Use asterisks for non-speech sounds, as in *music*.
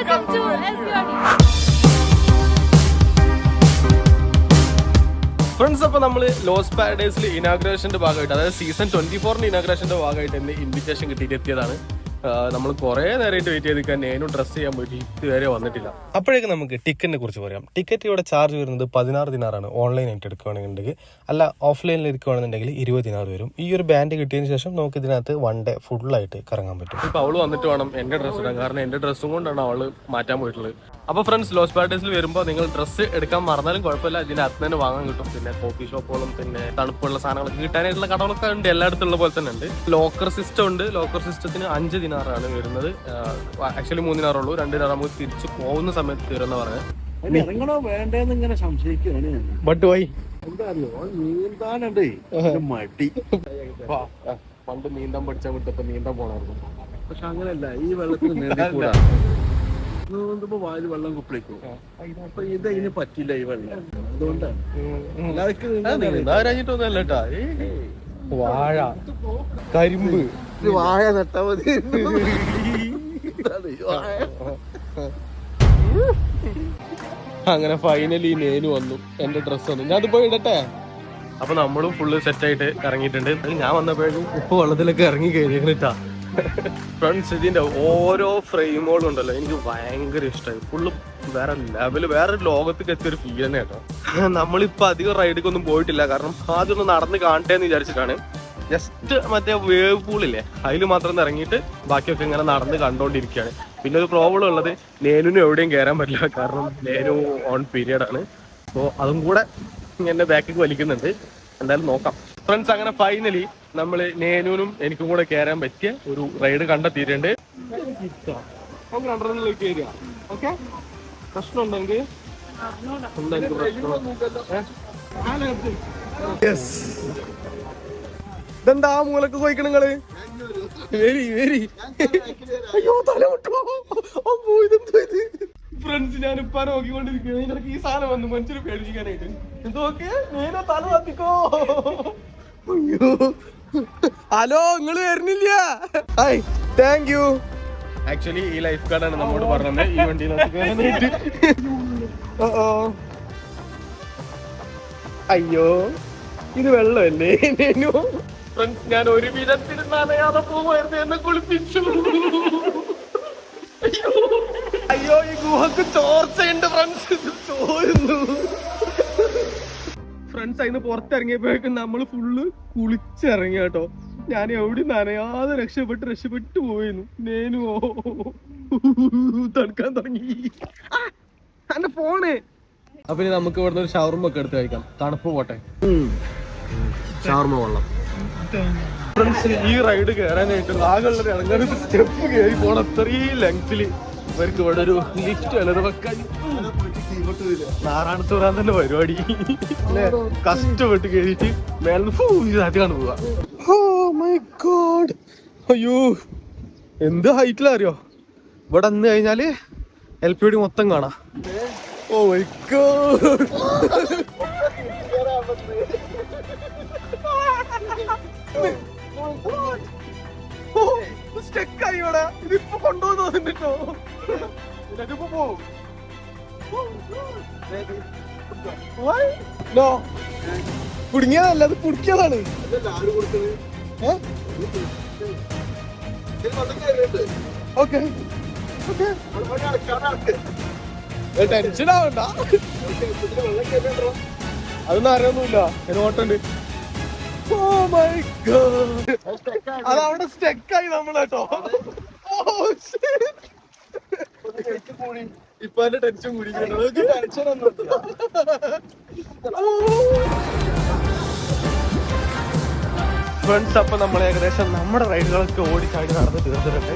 Welcome two friends അപ്പോൾ നമ്മൾ loss പാരഡൈസിൽ ഇനാഗ്രേഷന്റെ ഭാഗമായിട്ട് അതായത് സീസൺ ട്വന്റി ഫോറിന്റെ ഇനാഗ്രേഷന്റെ ഭാഗമായിട്ട് എന്നെ ഇൻവിറ്റേഷൻ കിട്ടിയിട്ട് എത്തിയതാണ്. നമ്മൾ കുറേ നേരമായിട്ട് വെയിറ്റ് ചെയ്തിരിക്കാൻ നേനും ഡ്രസ് ചെയ്യാൻ പോയിട്ട് ഇതുവരെ വന്നിട്ടില്ല. അപ്പോഴേക്കും നമുക്ക് ടിക്കറ്റിനെ കുറിച്ച് പറയാം. ടിക്കറ്റ് ഇവിടെ ചാർജ് വരുന്നത് പതിനാറ് ദിനാറാണ്. ഓൺലൈനായിട്ട് എടുക്കുകയാണെന്നുണ്ടെങ്കിൽ അല്ല ഓഫ്ലൈനിൽ എടുക്കുകയാണെന്നുണ്ടെങ്കിൽ ഇരുപത് ദിനാർ വരും. ഈ ഒരു ബാൻഡ് കിട്ടിയതിന് ശേഷം നമുക്ക് ഇതിനകത്ത് വൺ ഡേ ഫുള്ളായിട്ട് കറങ്ങാൻ പറ്റും. ഇപ്പോൾ അവൾ വന്നിട്ട് വേണം എന്റെ ഡ്രസ്സ് ഇടാൻ. കാരണം എന്റെ ഡ്രസ്സും കൊണ്ടാണ് അവൾ മാറ്റാൻ പോയിട്ടുള്ളത്. അപ്പോൾ ഫ്രണ്ട്സ് ലോസ് പാർട്ടീസിൽ വരുമ്പോൾ നിങ്ങൾ ഡ്രസ്സ് എടുക്കാൻ മറന്നാലും കുഴപ്പമില്ല. ഇതിനകത്ത് തന്നെ വാങ്ങാൻ കിട്ടും. പിന്നെ കോഫി ഷോപ്പുകളും പിന്നെ തണുപ്പുള്ള സാധനങ്ങളൊക്കെ കിട്ടാനായിട്ടുള്ള കടകളൊക്കെ ഉണ്ട്. എല്ലായിടത്തും ഉള്ള പോലെ തന്നെ ഉണ്ട്. ലോക്കർ സിസ്റ്റം ഉണ്ട്. ലോക്കർ സിസ്റ്റത്തിന് അഞ്ച് ദിനാറാണ് വരുന്നത്. ആക്ച്വലി മൂന്ന് ദിനാറുള്ളൂ. രണ്ട് ദിനാറ് നമുക്ക് തിരിച്ച് പോകുന്ന സമയത്ത് തീരുന്ന പറഞ്ഞത്. അതിന് ഇറങ്ങണോ വേണ്ടേന്ന് ഇങ്ങനെ സംശയിക്കുകയാണ് ഞാൻ ബട്ട് വൈ? എന്താ അറിയോ? നീന്താനുണ്ടേ. ഒരു മടി. പണ്ട് നീന്താൻ പഠിച്ചാൽ വിട്ടപ്പോ നീന്താൻ പോണായിരുന്നു. പക്ഷെ അങ്ങനെയല്ല ഈ വെള്ളത്തിൽ *laughs* നീന്തിക്കൂടാ നീന്തുമ്പോ വായിൽ വെള്ളം കുപ്പിളിക്കും. അപ്പൊ ഇത് അതിന് പറ്റില്ല ഈ വെള്ളം. അതുകൊണ്ടാണ്. എല്ലാവർക്കും. വാഴ. കരിമ്പ്. വാഴ നട്ടാ മതി. ഈ വാഴ. അങ്ങനെ ഫൈനലി നേനു വന്നു. എന്റെ ഡ്രസ് വന്നു. ഞാൻ അത് പോയി ഇടട്ടെ? അപ്പൊ നമ്മളും ഫുള്ള് സെറ്റ് ആയിട്ട് ഇറങ്ങിയിട്ടുണ്ട് ഞാൻ വന്നപ്പോഴേക്കും ഉപ്പ് വെള്ളത്തിലൊക്കെ ഇറങ്ങി കഴിഞ്ഞിട്ടാ ഫ്രണ്ട്സ് ഇതിന്റെ ഓരോ ഫ്രെയിമുകളും ഉണ്ടല്ലോ. എനിക്ക് ഭയങ്കര ഇഷ്ടമായി ഫുള്ള് വേറെ ലെവൽ വേറെ ലോകത്തേക്ക് എത്തിയൊരു ഫീൽ തന്നെ കേട്ടോ. നമ്മളിപ്പോ അധികം റൈഡിക്കൊന്നും പോയിട്ടില്ല. കാരണം ആദ്യം ഒന്ന് നടന്ന് കാണട്ടെ എന്ന് വിചാരിച്ചിട്ടാണ്. ജസ്റ്റ് മറ്റേ വേവ് പൂളില്ലേ അതിൽ മാത്രം ഇറങ്ങിയിട്ട് ബാക്കിയൊക്കെ ഇങ്ങനെ നടന്ന് കണ്ടോണ്ടിരിക്കുകയാണ്. പിന്നെ ഒരു പ്രോബ്ലം ഉള്ളത് നേനുവിന് എവിടെയും കയറാൻ പറ്റില്ല. കാരണം നേനു ഓൺ പീരിയഡ് ആണ്. അപ്പോൾ അതും കൂടെ ഇങ്ങനെ ബാക്കിൽ വലിക്കുന്നുണ്ട്. എന്തായാലും നോക്കാം. ഫ്രണ്ട്സ് അങ്ങനെ ഫൈനലി നമ്മൾ നേനുവിനും എനിക്കും കൂടെ കയറാൻ പറ്റിയ ഒരു റൈഡ് കണ്ടെത്തിയിട്ടുണ്ട്. നമുക്ക് രണ്ടെണ്ണത്തിലേക്ക് കയറുക ഓക്കെ എന്താ പ്രശ്നം യെസ് ഇതെന്താ ആ മൂലക്ക് പോയിക്കണ നിങ്ങൾ? Very very. അയ്യോ തല വിട്ടോ അമ്മോ ഇതെന്തോ ഇത്? ഫ്രണ്ട്സ് ഞാൻ ഇപ്പൊ നോക്കിക്കൊണ്ടിരിക്കുന്നു ഇതിനൊക്കെ ഈ സാധനം വന്നു മനുഷ്യർ പേടിപ്പിക്കാനായിട്ട്. എന്തൊക്കെ നേരെ തല കത്തിക്കോ അയ്യോ ഹലോ നിങ്ങൾ വരുന്നില്ല ഐ താങ്ക് യു ആക്ച്വലി ഈ ലൈഫ് ഗാർഡാണ് നമ്മോട് പറഞ്ഞത്. ഈ വണ്ടിയിലേക്ക് അയ്യോ ഇത് വെള്ളമല്ലേ? നേനു. ഫ്രണ്ട്സ് ഞാൻ ഒരു വിധത്തിൽ നനയാതെ പോകുമായിരുന്നു എന്നെ കുളിപ്പിച്ചു. അയ്യോ. അയ്യോ ഈ ഗുഹക്ക് ചോർച്ചയുണ്ട് ഫ്രണ്ട്സ് ചോരുന്നു. ഫ്രണ്ട്സ് അതിന് പുറത്തിറങ്ങിയപ്പോഴേക്കും നമ്മൾ ഫുള്ള് കുളിച്ചിറങ്ങി കേട്ടോ. ഞാൻ എവിടെ നനയാതെ രക്ഷപ്പെട്ട് രക്ഷപ്പെട്ടു പോയിരുന്നു. നേനുവോ തണുക്കാൻ തുടങ്ങി. ആ, എന്റെ ഫോണ് അപ്പൊ ഇനി നമുക്ക് ഇവിടുന്ന് ഒരു ഷവർമ ഒക്കെ എടുത്ത് കഴിക്കാം. തണുപ്പ് പോട്ടെ. ഷവർമ കൊള്ളാം ഫ്രണ്ട്സ് ഈ റൈഡ് കയറാനായിട്ട് ആകെയുള്ള ഇറങ്ങാൻ സ്റ്റെപ്പ് കയറി പോണം. അത്രയും ലെങ്തിൽ ഇവർക്ക് ഇവിടെ ഒരു ലിഫ്റ്റ് അല്ലത് വെക്കാൻ. നാറാണത്ത് വരാൻ തന്നെ പരിപാടി? കഷ്ടപ്പെട്ട് കയറിയിട്ട് മേലെ ഫൂ ഇതാറ്റാണ് പോവാ. ഓ മൈ ഗോഡ് അയ്യോ എന്ത് ഹൈറ്റിലാ അറിയോ? ഇവിടെ നിന്ന് കഴിഞ്ഞാൽ എൽ പി ഡി മൊത്തം കാണാം. ഓ മൈ ഗോഡ് സ്റ്റെക്കായി ഇവിടെ. ഇതിപ്പോ കൊണ്ടുപോകുന്നു തോന്നിട്ടോ Why? No. കുടുങ്ങിയതല്ല അത് കുടിക്കിയതാണ് ഓക്കെ ടെൻഷൻ ആവണ്ട. അതൊന്നും അറിയൊന്നുമില്ല. അതിന് ഓട്ടുണ്ട് ഓ മൈ ഗോഡ് കേട്ടോ. അവിടെ സ്റ്റെക്കായി നമ്മളേട്ടോ ഇപ്പൊ എന്റെ ടെൻഷൻ കൂടി ടെൻഷൻ ഫ്രണ്ട്സ് അപ്പൊ നമ്മൾ ഏകദേശം നമ്മുടെ റൈഡുകളൊക്കെ ഓടിച്ചാടി നടന്ന് തീർത്തിട്ടുണ്ട്.